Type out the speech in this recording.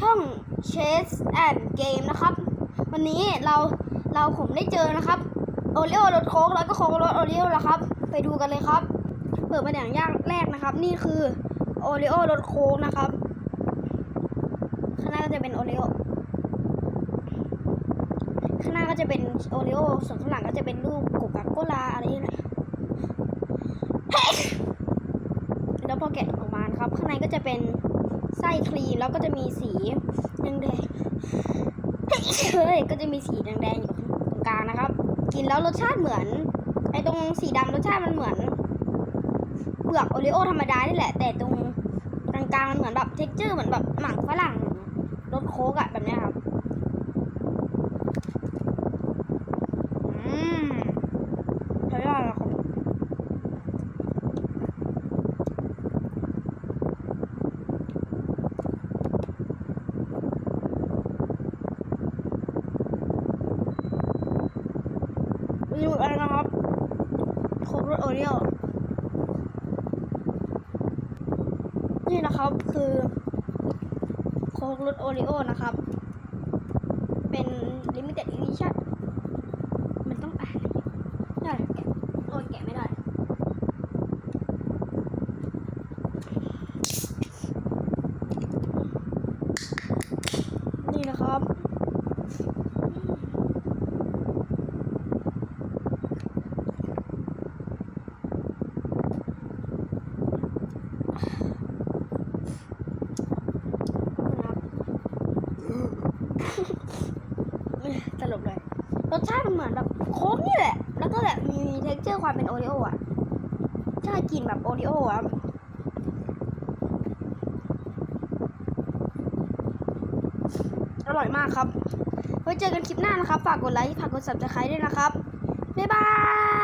ช่อง Chess and Game นะครับ วันนี้เราเราผมได้เจอนะครับโอริโอรถโค้กแล้วก็โค้กรถโอริโอแล้วครับ ไปดูกันเลยครับ เปิดมาอย่างยากแรกนะครับ นี่คือโอริโอรถโค้กนะครับข้างหน้าก็จะเป็นโอริโอข้างหน้าก็จะเป็นโอริโอส่วนข้างหลังก็จะเป็นรูปโกกาโกลาอะไรอย่างเงี้ยแล้วพอแกะออกมานะครับ ข้างในก็จะเป็น ส้ครีมแล้วก็จะมีสีแดงแดงๆเฮ้ยก็จะมีสีแดงๆอยู่ตรงกลางนะครับ กินแล้วรสชาติเหมือนไอตรงสีดำรสชาติมันเหมือนเปลือกโอริโอธรรมดานี่แหละ แต่ตรงกลางๆมันเหมือนแบบเท็กเจอร์เหมือนแบบหมักฝรั่งรสโค้กอะแบบเนี้ยครับอืมใช้ได้แล้วครับ รีวิวอะไรนะครับโค้กรสโอรีโอนี่นะครับคือโค้กรสโอรีโอนะครับ เป็น limited edition มันต้องอ่านได้แกะโอ้ยแกะไม่ได้ นี่นะครับ ตลกเลย รสชาติมันเหมือนแบบโค้กนี่แหละ แล้วก็แบบมีเท็กเจอร์ความเป็นโอริโออะใช่กลินแบบโอริโออะอร่อยมากครับ ไว้เจอกันคลิปหน้านะครับ ฝากกดไลค์ ฝากกด subscribe ด้วยนะครับ บ๊ายบาย